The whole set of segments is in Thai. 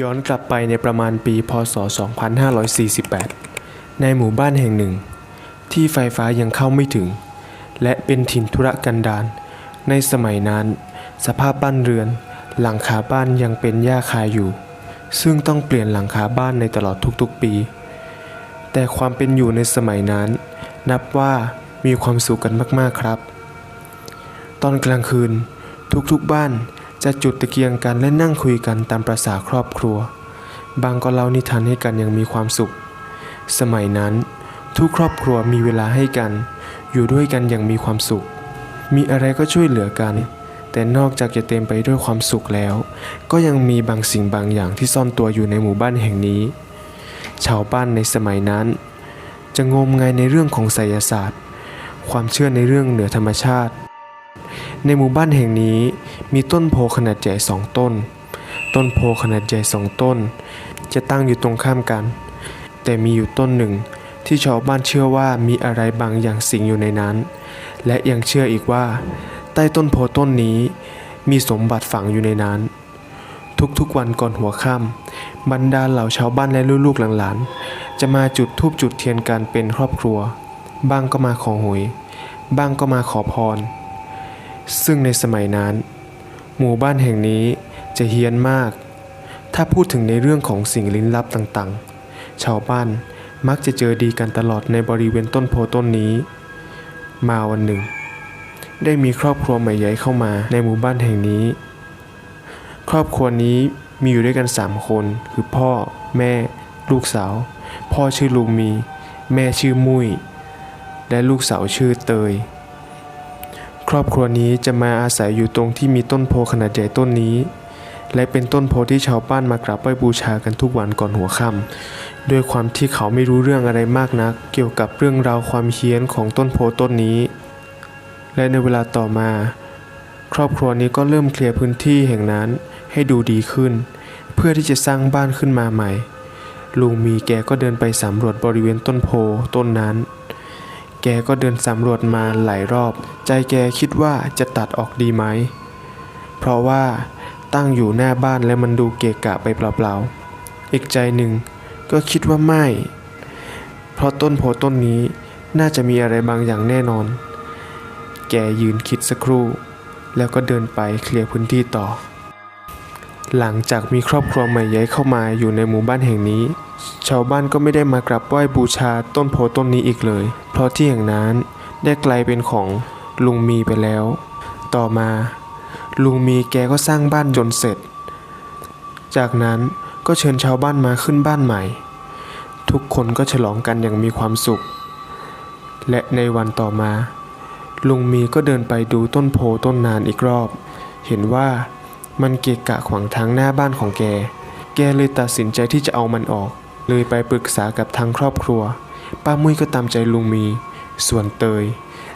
ย้อนกลับไปในประมาณปี พศ 2548 ในหมู่บ้านแห่งหนึ่ง ที่ไฟฟ้ายังเข้าไม่ถึง และเป็นถิ่นธุรกันดารในสมัยนั้น สภาพบ้านเรือน หลังคาบ้านยังเป็นหญ้าคาอยู่ ซึ่งต้องเปลี่ยนหลังคาบ้านในตลอดทุกๆปี แต่ความเป็นอยู่ในสมัยนั้น นับว่ามีความสุขกันมากๆครับ ตอนกลางคืนทุกๆบ้าน จะจุดตะเกียงกันและนั่งคุยกันตามประษาครอบครัว บางก็เล่านิทานให้กันอย่างมีความสุข สมัยนั้น ทุกครอบครัวมีเวลาให้กัน อยู่ด้วยกันอย่างมีความสุข มีอะไรก็ช่วยเหลือกัน แต่นอกจากจะเต็มไปด้วยความสุขแล้ว ก็ยังมีบางสิ่งบางอย่างที่ซ่อนตัวอยู่ในหมู่บ้านแห่งนี้ ชาวบ้านในสมัยนั้น จะงมงายในเรื่องของไสยศาสตร์ ความเชื่อในเรื่องเหนือธรรมชาติ ในหมู่บ้านแห่งนี้มีต้นโพขนาดใหญ่สองต้น ต้นโพขนาดใหญ่สองต้น จะตั้งอยู่ตรงข้ามกัน แต่มีอยู่ต้นหนึ่งที่ชาวบ้านเชื่อว่ามีอะไรบางอย่างสิงอยู่ในนั้น และยังเชื่ออีกว่า ใต้ต้นโพต้นนี้ มีสมบัติฝังอยู่ในนั้น ทุกๆวันก่อนหัวค่ำบรรดาเหล่าชาวบ้านและลูกๆหลานๆจะมาจุดธูปจุดเทียนกันเป็นครอบครัว บ้างก็มาขอหวยบ้างก็มาขอพร ซึ่งในสมัยนั้น หมู่บ้านแห่งนี้จะเฮี้ยนมาก ถ้าพูดถึงในเรื่องของสิ่งลี้ลับต่างๆ ชาวบ้านมักจะเจอดีกันตลอดในบริเวณต้นโพต้นนี้ มาวันหนึ่ง ได้มีครอบครัวใหม่ใหญ่เข้ามาในหมู่บ้านแห่งนี้ ครอบครัวนี้มีอยู่ด้วยกันสามคน คือพ่อ แม่ ลูกสาว พ่อชื่อลุงมี แม่ชื่อมุ้ยและลูกสาวชื่อเตย ครอบครัวนี้จะมาอาศัยอยู่ตรงที่มีต้นโพขนาดใหญ่ต้นนี้ และเป็นต้นโพที่ชาวบ้านมากราบไหว้บูชากันทุกวันก่อนหัวค่ำด้วยความที่เขาไม่รู้เรื่องอะไรมากนัก เกี่ยวกับเรื่องราวความเฮี้ยนของต้นโพต้นนี้ และในเวลาต่อมา ครอบครัวนี้ก็เริ่มเคลียร์พื้นที่แห่งนั้นให้ดูดีขึ้น เพื่อที่จะสร้างบ้านขึ้นมาใหม่ลุงมีแกก็เดินไปสำรวจบริเวณต้นโพต้นนั้น แกก็เดินสำรวจมาหลายรอบ ใจแกคิดว่าจะตัดออกดีไหม เพราะว่าตั้งอยู่หน้าบ้านและมันดูเกะกะไปเปล่าๆ อีกใจหนึ่งก็คิดว่าไม่ เพราะต้นโพต้นนี้น่าจะมีอะไรบางอย่างแน่นอน แกยืนคิดสักครู่ แล้วก็เดินไปเคลียร์พื้นที่ต่อ หลังจากมีครอบครัวใหม่ย้ายเข้ามาอยู่ในหมู่บ้านแห่งนี้ ชาวบ้านก็ไม่ได้มากราบไหว้บูชาต้นโพต้นนี้อีกเลย เพราะที่แห่งนั้นได้กลายเป็นของลุงมีไปแล้ว ต่อมา ลุงมีแกก็สร้างบ้านจนเสร็จ จากนั้นก็เชิญชาวบ้านมาขึ้นบ้านใหม่ ทุกคนก็ฉลองกันอย่างมีความสุข และในวันต่อมา ลุงมีก็เดินไปดูต้นโพต้นนานอีกรอบ เห็นว่า มันเกะกะขวางทางหน้าบ้านของแก แกเลยตัดสินใจที่จะเอามันออก เลยไปปรึกษากับทางครอบครัว ป้ามุ้ยก็ตามใจลุงมี ส่วนเตย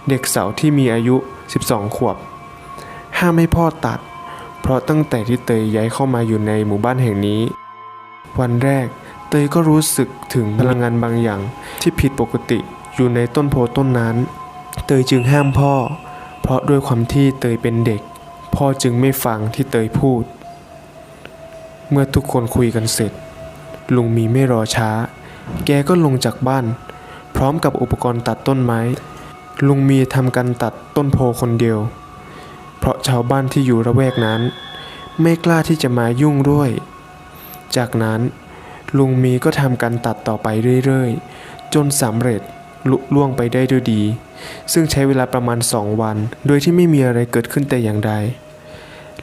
เด็กสาวที่มีอายุ 12 ขวบ ห้ามให้พ่อตัด เพราะตั้งแต่ที่เตยย้ายเข้ามาอยู่ในหมู่บ้านแห่งนี้ วันแรกเตยก็รู้สึกถึงพลังงานบางอย่างที่ผิดปกติอยู่ในต้นโพต้นนั้น เตยจึงห้ามพ่อ เพราะด้วยความที่เตยเป็นเด็ก พ่อจึงไม่ฟังที่เตยพูด เมื่อทุกคนคุยกันเสร็จ ลุงมีไม่รอช้า แกก็ลงจากบ้าน พร้อมกับอุปกรณ์ตัดต้นไม้ ลุงมีทำการตัดต้นโพคนเดียว เพราะชาวบ้านที่อยู่ระแวกนั้น ไม่กล้าที่จะมายุ่งด้วย จากนั้นลุงมีก็ทำการตัดต่อไปเรื่อยๆ จนสำเร็จลุล่วงไปได้ด้วยดี ซึ่งใช้เวลาประมาณสองวัน โดยที่ไม่มีอะไรเกิดขึ้นแต่อย่างใด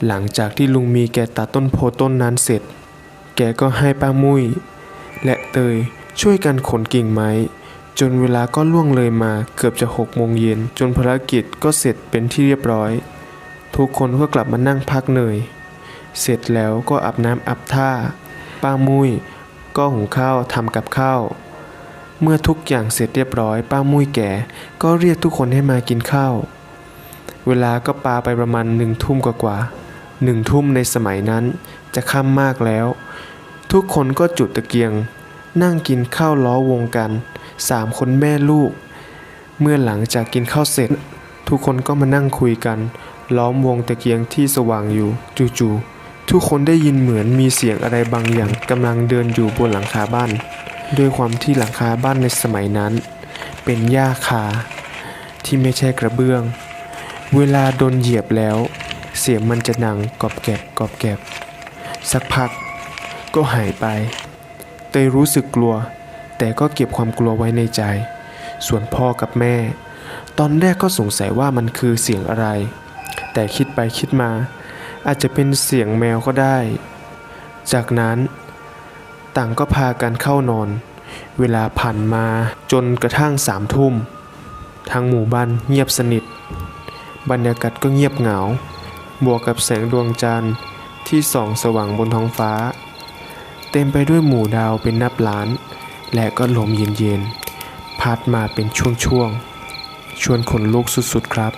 หลังจากที่ลุงมีแกตัดต้นโพต้นนั้นเสร็จ แกก็ให้ป้ามุ้ยและเตยช่วยกันขนกิ่งไม้ จนเวลาก็ล่วงเลยมาเกือบจะหกโมงเย็นจนภารกิจก็เสร็จเป็นที่เรียบร้อย ทุกคนก็กลับมานั่งพักเหนื่อย เสร็จแล้วก็อาบน้ำอาบท่า ป้ามุ้ยก็หุงข้าวทำกับข้าว เมื่อทุกอย่างเสร็จเรียบร้อย ป้ามุ้ยแก่ก็เรียกทุกคนให้มากินข้าว เวลาก็ปาไปประมาณหนึ่งทุ่มกว่าๆ หนึ่งทุ่มในสมัยนั้นจะค่ำมากแล้ว ทุกคนก็จุดตะเกียง นั่งกินข้าวล้อวงกันสามคนแม่ลูก เมื่อหลังจากกินข้าวเสร็จ ทุกคนก็มานั่งคุยกัน ล้อมวงตะเกียงที่สว่างอยู่จู่ๆทุกคนได้ยินเหมือนมีเสียงอะไรบางอย่างกำลังเดินอยู่บนหลังคาบ้าน ด้วยความที่หลังคาบ้านในสมัยนั้น เป็นหญ้าคา ที่ไม่ใช่กระเบื้อง เวลาโดนเหยียบแล้ว เสียงมันจะดังกรอบแกบกรอบแกบ สักพักก็หายไปเตยรู้สึกกลัว แต่ก็เก็บความกลัวไว้ในใจ ส่วนพ่อกับแม่ ตอนแรกก็สงสัยว่ามันคือเสียงอะไร แต่คิดไปคิดมา อาจจะเป็นเสียงแมวก็ได้ จากนั้น ต่างก็พากันเข้านอน เวลาผ่านมาจนกระทั่งสามทุ่มทั้งหมู่บ้านเงียบสนิท บรรยากาศก็เงียบเหงา บวกกับแสงดวงจันทร์ที่ส่องสว่างบนท้องฟ้า เต็มไปด้วยหมู่ดาวเป็นนับล้าน และก็ลมเย็นๆพัดมาเป็นช่วงๆชวนขนลุกสุดๆครับ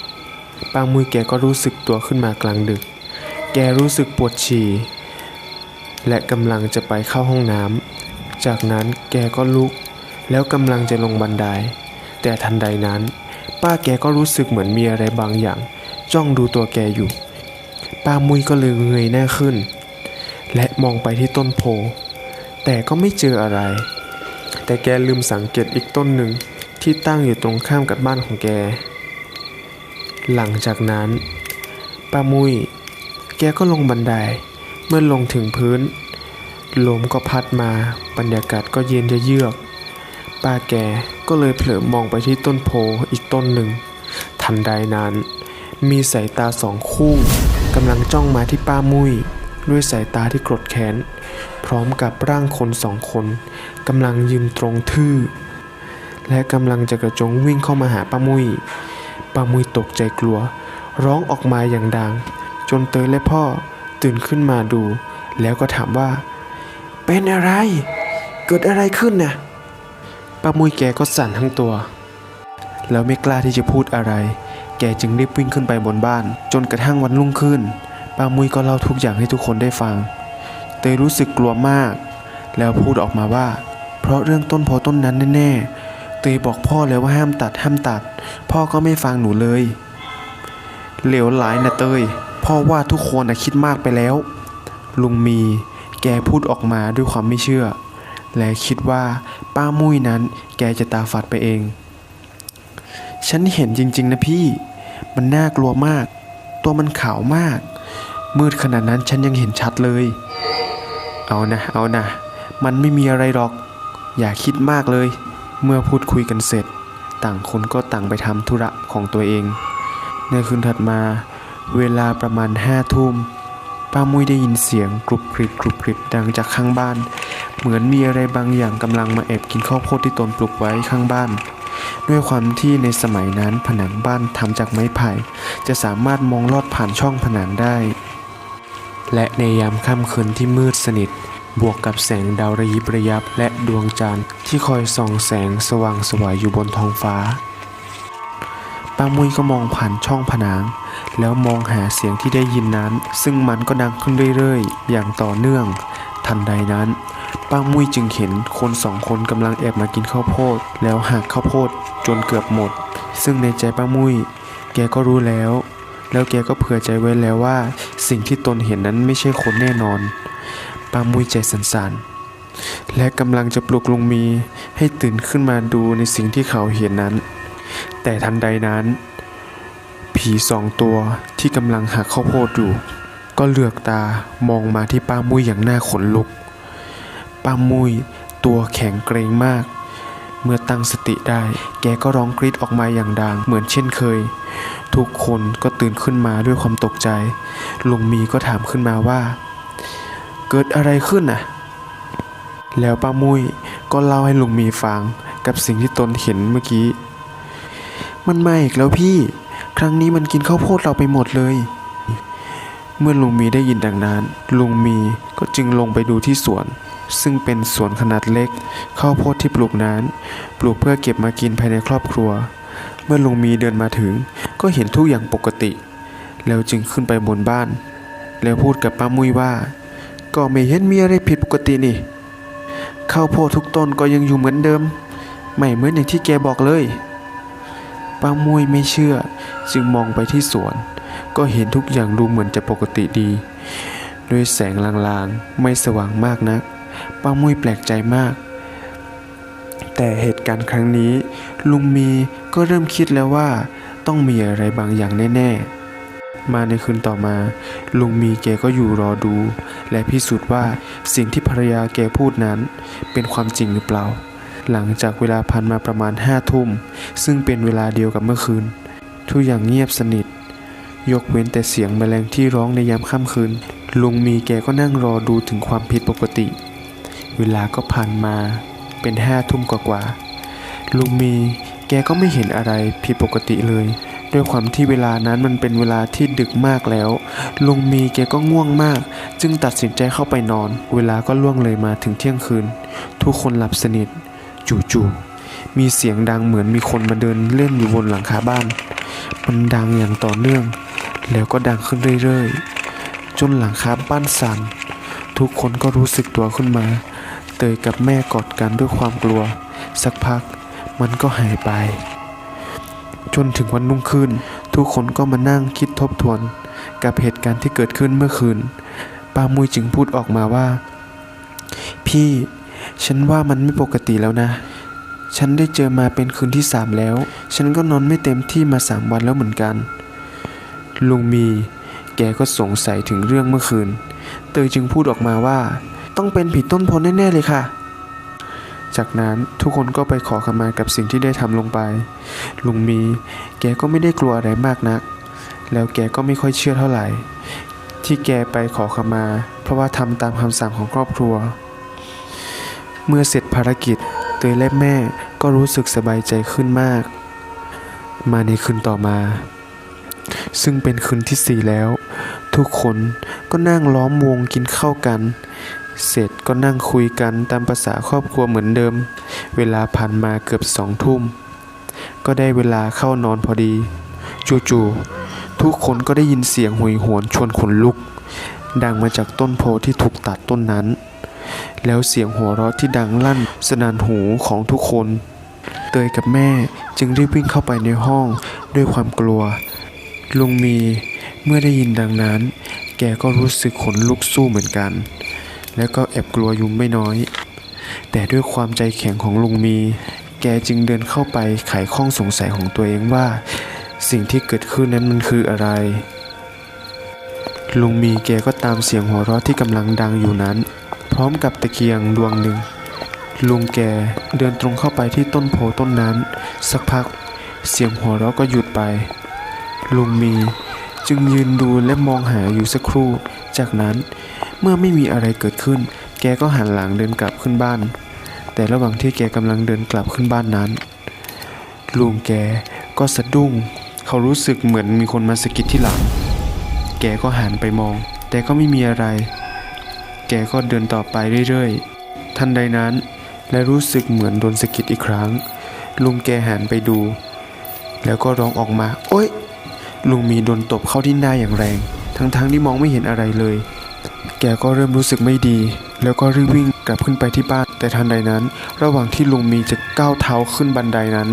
ป้ามุยแกก็รู้สึกตัวขึ้นมากลางดึก แกรู้สึกปวดฉี่ และกำลังจะไปเข้าห้องน้ำจากนั้นแกก็ลุก แล้วกำลังจะลงบันได แต่ทันใดนั้น ป้าแกก็รู้สึกเหมือนมีอะไรบางอย่าง จ้องดูตัวแกอยู่ ป้ามุยก็เลยเงยหน้าขึ้น และมองไปที่ต้นโพ แต่ก็ไม่เจออะไร แต่แกลืมสังเกตอีกต้นหนึ่งที่ตั้งอยู่ตรงข้ามกับบ้านของแก หลังจากนั้นป้ามุยแกก็ลงบันได เมื่อลงถึงพื้น ลมก็พัดมา บรรยากาศก็เย็นจะเยือก ป้าแกก็เลยเผลอมองไปที่ต้นโพอีกต้นหนึ่ง ทันใดนั้น มีสายตาสองคู่ กำลังจ้องมาที่ป้ามุ้ยด้วยสายตาที่โกรธแค้น พร้อมกับร่างคนสองคนกำลังยืนตรงทื่อ และกำลังจะกระโจงวิ่งเข้ามาหาป้ามุ้ยป้ามุ้ยตกใจกลัว ร้องออกมาอย่างดัง จนเตยและพ่อตื่นขึ้นมาดู แล้วก็ถามว่า เป็นอะไร เกิดอะไรขึ้นน่ะป้ามุ้ยแกก็สั่นทั้งตัว แล้วไม่กล้าที่จะพูดอะไร แกจึงรีบวิ่งขึ้นไปบนบ้าน จนกระทั่งวันรุ่งขึ้นป้ามุ้ยก็เล่าทุกอย่างให้ทุกคนได้ฟัง เตยรู้สึกกลัวมาก แล้วพูดออกมาว่า เพราะเรื่องต้นโพต้นนั้นแน่ๆ เตยบอกพ่อแล้วว่าห้ามตัดห้ามตัด พ่อก็ไม่ฟังหนูเลย เหลวหลายนะเตย พ่อว่าทุกคนนะคิดมากไปแล้ว ลุงมีแกพูดออกมาด้วยความไม่เชื่อ และคิดว่าป้ามุ้ยนั้นแกจะตาฝาดไปเอง ฉันเห็นจริง ๆ นะพี่ มันน่ากลัวมาก ตัวมันขาวมาก มืดขนาดนั้นฉันยังเห็นชัดเลย เอานะ เอานะ มันไม่มีอะไรหรอก อย่าคิดมากเลย เมื่อพูดคุยกันเสร็จ ต่างคนก็ต่างไปทำธุระของตัวเอง ในคืนถัดมา เวลาประมาณห้าทุ่มป้ามุ้ยได้ยินเสียงกรุบกริบกรุบกริบดังจากข้างบ้าน เหมือนมีอะไรบางอย่างกำลังมาแอบกินข้าวโพดที่ตนปลูกไว้ข้างบ้าน ด้วยความที่ในสมัยนั้นผนังบ้านทำจากไม้ไผ่ จะสามารถมองลอดผ่านช่องผนังได้ และในยามค่ำคืนที่มืดสนิท บวกกับแสงดาวระยิบระยับและดวงจันทร์ที่คอยส่องแสงสว่างสวายอยู่บนท้องฟ้าป้ามุ้ยก็มองผ่านช่องผนัง แล้วมองหาเสียงที่ได้ยินนั้น ซึ่งมันก็ดังขึ้นเรื่อยๆ อย่างต่อเนื่อง ทันใดนั้น ป้ามุ้ยจึงเห็นคนสองคนกำลังแอบมากินข้าวโพด แล้วหักข้าวโพดจนเกือบหมด ซึ่งในใจป้ามุ้ย แกก็รู้แล้ว แล้วแกก็เผื่อใจไว้แล้วว่า สิ่งที่ตนเห็นนั้นไม่ใช่คนแน่นอน ป้ามุ้ยใจสั่นๆ และกำลังจะปลุกลุงมีให้ตื่นขึ้นมาดูในสิ่งที่เขาเห็นนั้น แต่ทันใดนั้น ผีสองตัวที่กำลังหักข้าวโพดอยู่ ก็เหลือกตามองมาที่ป้ามุ้ยอย่างหน้าขนลุก ป้ามุยตัวแข็งเกรงมาก เมื่อตั้งสติได้ แกก็ร้องกรีดออกมาอย่างดัง เหมือนเช่นเคย ทุกคนก็ตื่นขึ้นมาด้วยความตกใจ ลุงมีก็ถามขึ้นมาว่า เกิดอะไรขึ้นน่ะ แล้วป้ามุยก็เล่าให้ลุงมีฟังกับสิ่งที่ตนเห็นเมื่อกี้ มันมาอีกแล้วพี่ ครั้งนี้มันกินข้าวโพดเราไปหมดเลยเมื่อลุงมีได้ยินดังนั้น ลุงมีก็จึงลงไปดูที่สวน ซึ่งเป็นสวนขนาดเล็ก ข้าวโพดที่ปลูกนั้น ปลูกเพื่อเก็บมากินภายในครอบครัว เมื่อลุงมีเดินมาถึง ก็เห็นทุกอย่างปกติ แล้วจึงขึ้นไปบนบ้าน แล้วพูดกับป้ามุ้ยว่า ก็ไม่เห็นมีอะไรผิดปกตินี่ ข้าวโพดทุกต้นก็ยังอยู่เหมือนเดิม ไม่เหมือนอย่างที่แกบอกเลย ป้ามุ้ยไม่เชื่อ จึงมองไปที่สวน ก็เห็นทุกอย่างดูเหมือนจะปกติดี ด้วยแสงลางๆ ไม่สว่างมากนัก ป้ามุ้ยแปลกใจมาก แต่เหตุการณ์ครั้งนี้ ลุงมีก็เริ่มคิดแล้วว่าต้องมีอะไรบางอย่างแน่ๆ มาในคืนต่อมา ลุงมีแกก็อยู่รอดู และพิสูจน์ว่าสิ่งที่ภรรยาแกพูดนั้น เป็นความจริงหรือเปล่า หลังจากเวลาผ่านมาประมาณห้าทุ่ม ซึ่งเป็นเวลาเดียวกับเมื่อคืน ทุกอย่างเงียบสนิท ยกเว้นแต่เสียงแมลงที่ร้องในยามค่ำคืนลุงมีแกก็นั่งรอดูถึงความผิดปกติ เวลาก็ผ่านมาเป็นห้าทุ่มกว่าๆลุงมีแกก็ไม่เห็นอะไรผิดปกติเลย ด้วยความที่เวลานั้นมันเป็นเวลาที่ดึกมากแล้ว ลุงมีแกก็ง่วงมาก จึงตัดสินใจเข้าไปนอน เวลาก็ล่วงเลยมาถึงเที่ยงคืน ทุกคนหลับสนิท จู่ๆมีเสียงดังเหมือนมีคนมาเดินเล่นอยู่บนหลังคาบ้าน มันดังอย่างต่อเนื่อง แล้วก็ดังขึ้นเรื่อยๆ จนหลังคาบ้านสั่นทุกคนก็รู้สึกตัวขึ้นมา เตยกับแม่กอดกันด้วยความกลัว สักพักมันก็หายไป จนถึงวันรุ่งขึ้น ทุกคนก็มานั่งคิดทบทวน กับเหตุการณ์ที่เกิดขึ้นเมื่อคืนป้ามุยจึงพูดออกมาว่า พี่ ฉันว่ามันไม่ปกติแล้วนะ ฉันได้เจอมาเป็นคืนที่สามแล้ว ฉันก็นอนไม่เต็มที่มาสามวันแล้วเหมือนกัน ลุงมี แกก็สงสัยถึงเรื่องเมื่อคืน เตยจึงพูดออกมาว่า ต้องเป็นผีต้นโพนแน่ ๆ เลยค่ะ จากนั้นทุกคนก็ไปขอขมากับสิ่งที่ได้ทำลงไป ลุงมี แกก็ไม่ได้กลัวอะไรมากนัก แล้วแกก็ไม่ค่อยเชื่อเท่าไหร่ ที่แกไปขอขมา เพราะว่าทำตามคำสั่งของครอบครัว เมื่อเสร็จภารกิจเตยและแม่ก็รู้สึกสบายใจขึ้นมาก มาในคืนต่อมา ซึ่งเป็นคืนที่สี่แล้ว ทุกคนก็นั่งล้อมวงกินข้าวกัน เสร็จก็นั่งคุยกันตามภาษาครอบครัวเหมือนเดิม เวลาผ่านมาเกือบสองทุ่ม ก็ได้เวลาเข้านอนพอดี จู่ๆทุกคนก็ได้ยินเสียงหวยหวนชวนขนลุก ดังมาจากต้นโพที่ถูกตัดต้นนั้น แล้วเสียงหัวเราะที่ดังลั่นสนั่นหูของทุกคน เตยกับแม่จึงรีบวิ่งเข้าไปในห้องด้วยความกลัว ลุงมีเมื่อได้ยินดังนั้น แกก็รู้สึกขนลุกสู้เหมือนกัน แล้วก็แอบกลัวยู่ไม่น้อย แต่ด้วยความใจแข็งของลุงมี แกจึงเดินเข้าไปไขข้องสงสัยของตัวเองว่า สิ่งที่เกิดขึ้นนั้นมันคืออะไร ลุงมีแกก็ตามเสียงหัวเราะที่กำลังดังอยู่นั้น พร้อมกับตะเกียงดวงหนึ่งลุงแกเดินตรงเข้าไปที่ต้นโพต้นนั้น สักพักเสียงหัวเราะก็หยุดไป ลุงมีจึงยืนดูและมองหาอยู่สักครู่ จากนั้น เมื่อไม่มีอะไรเกิดขึ้น แกก็หันหลังเดินกลับขึ้นบ้าน แต่ระหว่างที่แกกำลังเดินกลับขึ้นบ้านนั้น ลุงแกก็สะดุ้ง เขารู้สึกเหมือนมีคนมาสะกิดที่หลัง แกก็หันไปมอง แต่ก็ไม่มีอะไร แกก็เดินต่อไปเรื่อยๆ ทันใดนั้น และรู้สึกเหมือนโดนสะกิดอีกครั้ง ลุงแกหันไปดู แล้วก็ร้องออกมา โอ๊ยลุงมีโดนตบเข้าที่หน้าอย่างแรง ทั้งๆที่มองไม่เห็นอะไรเลย แกก็เริ่มรู้สึกไม่ดี แล้วก็รีบวิ่งกลับขึ้นไปที่บ้าน แต่ทันใดนั้น ระหว่างที่ลุงมีจะก้าวเท้าขึ้นบันไดนั้น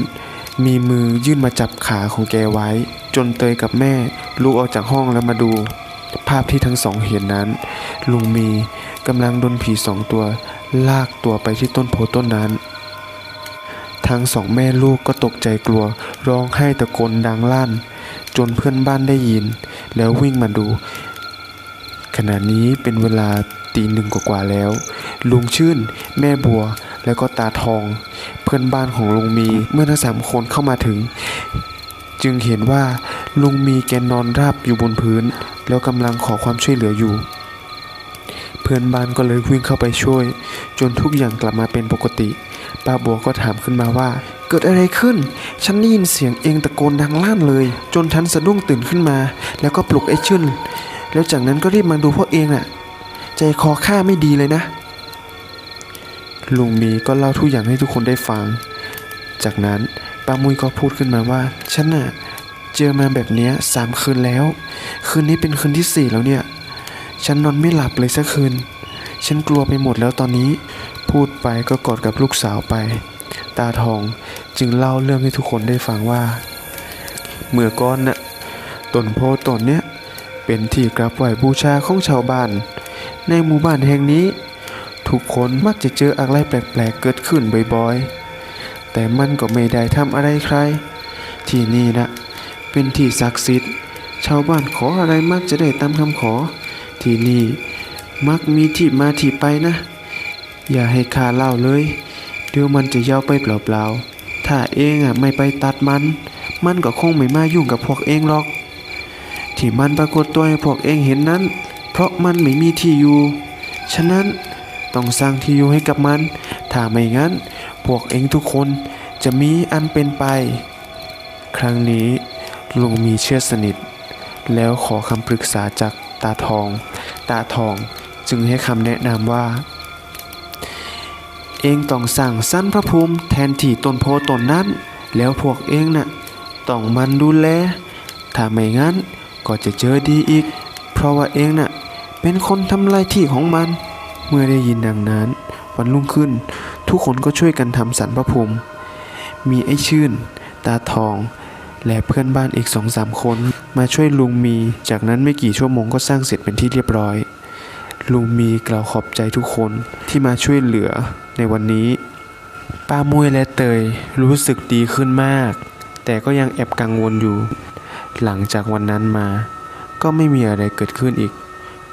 มีมือยื่นมาจับขาของแกไว้ จนเตยกับแม่ลุกออกจากห้องแล้วมาดู ภาพที่ทั้งสองเห็นนั้น ลุงมีกำลังโดนผีสองตัว ลากตัวไปที่ต้นโพต้นนั้นทั้งสองแม่ลูกก็ตกใจกลัว ร้องไห้ตะโกนดังลั่น จนเพื่อนบ้านได้ยิน แล้ววิ่งมาดู ขณะนี้เป็นเวลาตีหนึ่งกว่าๆแล้ว ลุงชื่น แม่บัว แล้วก็ตาทอง เพื่อนบ้านของลุงมีเมื่อทั้งสามคนเข้ามาถึง จึงเห็นว่าลุงมีแกนอนราบอยู่บนพื้น แล้วกำลังขอความช่วยเหลืออยู่ เพื่อนบ้านก็เลยวิ่งเข้าไปช่วย จนทุกอย่างกลับมาเป็นปกติ ป้าบัวก็ถามขึ้นมาว่า เกิดอะไรขึ้น ฉันได้ยินเสียงเองตะโกนดังลั่นเลย จนฉันสะดุ้งตื่นขึ้นมา แล้วก็ปลุกไอ้ชื่น แล้วจากนั้นก็รีบมาดูพวกเองน่ะ ใจคอข้าไม่ดีเลยนะ ลุงมีก็เล่าทุกอย่างให้ทุกคนได้ฟัง จากนั้นป้ามุยก็พูดขึ้นมาว่าฉันน่ะเจอมาแบบเนี้ยสามคืนแล้ว คืนนี้เป็นคืนที่สี่แล้วเนี่ย ฉันนอนไม่หลับเลยสักคืน ฉันกลัวไปหมดแล้วตอนนี้ พูดไปก็กอดกับลูกสาวไป ตาทองจึงเล่าเรื่องให้ทุกคนได้ฟังว่า เมื่อก่อนน่ะตนโพต้นเนี้ย เป็นที่กราบไหว้บูชาของชาวบ้าน ในหมู่บ้านแห่งนี้ ทุกคนมักจะเจออะไรแปลกๆเกิดขึ้นบ่อยๆ แต่มันก็ไม่ได้ทำอะไรใคร ที่นี่นะเป็นที่ศักดิ์สิทธิ์ ชาวบ้านขออะไรมักจะได้ตามคำขอ ที่นี่มักมีที่มาที่ไปนะ อย่าให้ข้าเล่าเลย เดี๋ยวมันจะยาวไปเปล่าๆ ถ้าเองอะไม่ไปตัดมัน มันก็คงไม่มายุ่งกับพวกเองหรอก ที่มันปรากฏตัวให้พวกเองเห็นนั้น เพราะมันไม่มีที่อยู่ ฉะนั้นต้องสร้างที่อยู่ให้กับมัน ถ้าไม่งั้น พวกเองทุกคนจะมีอันเป็นไป ครั้งนี้ลุงมีเชื่อสนิท แล้วขอคำปรึกษาจากตาทอง ตาทองจึงให้คำแนะนำว่า เองต้องสั่งสั้นพระภูมิแทนที่ต้นโพต้นนั้น แล้วพวกเองน่ะต้องมันดูแล ถ้าไม่งั้น ก็จะเจอดีอีก เพราะว่าเองน่ะเป็นคนทำลายที่ของมัน เมื่อได้ยินดังนั้น วันรุ่งขึ้น ทุกคนก็ช่วยกันทำสันพระภูมิ มีไอ้ชื่น ตาทอง และเพื่อนบ้านอีกสองสามคน มาช่วยลุงมี จากนั้นไม่กี่ชั่วโมงก็สร้างเสร็จเป็นที่เรียบร้อย ลุงมีกล่าวขอบใจทุกคนที่มาช่วยเหลือในวันนี้ ป้ามุ้ยและเตยรู้สึกดีขึ้นมาก แต่ก็ยังแอบกังวลอยู่ หลังจากวันนั้นมา ก็ไม่มีอะไรเกิดขึ้นอีก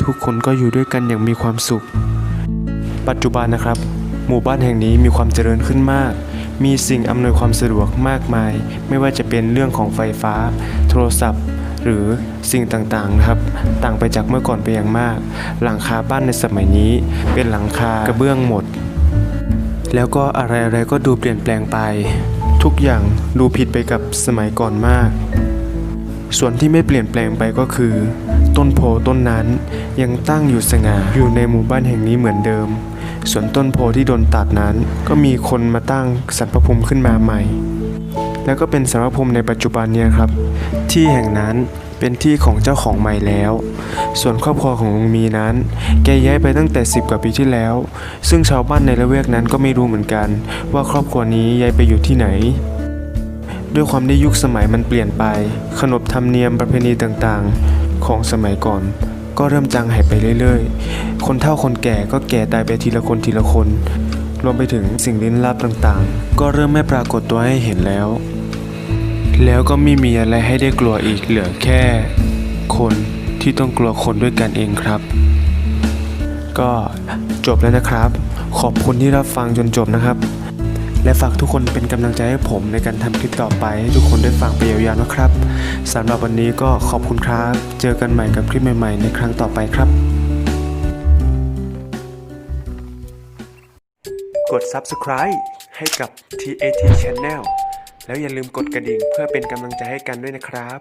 ทุกคนก็อยู่ด้วยกันอย่างมีความสุข ปัจจุบันนะครับ หมู่บ้านแห่งนี้มีความเจริญขึ้นมาก มีสิ่งอำนวยความสะดวกมากมาย ไม่ว่าจะเป็นเรื่องของไฟฟ้า โทรศัพท์หรือสิ่งต่างๆนะครับ ต่างไปจากเมื่อก่อนไปอย่างมาก หลังคาบ้านในสมัยนี้ เป็นหลังคากระเบื้องหมด แล้วก็อะไรๆก็ดูเปลี่ยนแปลงไป ทุกอย่างดูผิดไปกับสมัยก่อนมาก ส่วนที่ไม่เปลี่ยนแปลงไปก็คือ ต้นโพต้นนั้นยังตั้งอยู่สง่าอยู่ในหมู่บ้านแห่งนี้เหมือนเดิม ส่วนต้นโพที่โดนตัดนั้น ก็มีคนมาตั้งสรรพภูมิขึ้นมาใหม่ แล้วก็เป็นสรรพภูมิในปัจจุบันเนี่ยครับ ที่แห่งนั้นเป็นที่ของเจ้าของใหม่แล้ว ส่วนครอบครัวของลุงมีนั้น แกย้ายไปตั้งแต่ 10 กว่าปีที่แล้ว ซึ่งชาวบ้านในละแวกนั้นก็ไม่รู้เหมือนกัน ว่าครอบครัวนี้ย้ายไปอยู่ที่ไหน ด้วยความที่ยุคสมัยมันเปลี่ยนไป ขนบธรรมเนียมประเพณีต่างๆ ของสมัยก่อน ก็เริ่มจางหายไปเรื่อยๆ คนเฒ่าคนแก่ก็แก่ตายไปทีละคนทีละคน รวมไปถึงสิ่งลี้ลับต่างๆ ก็เริ่มไม่ปรากฏตัวให้เห็นแล้ว แล้วก็ไม่มีอะไรให้ได้กลัวอีกเหลือแค่ คนที่ต้องกลัวคนด้วยกันเองครับ ก็จบแล้วนะครับ ขอบคุณที่รับฟังจนจบนะครับ และฝากทุกคนเป็นกำลังใจให้ผมในการทำคลิปต่อไป ให้ทุกคนได้ฟังไปยาวๆนะครับสำหรับวันนี้ก็ขอบคุณครับ เจอกันใหม่กับคลิปใหม่ๆ ในครั้งต่อไปครับ กด subscribe ให้กับ TAT Channel แล้วอย่าลืมกดกระดิ่งเพื่อเป็นกำลังใจให้กันด้วยนะครับ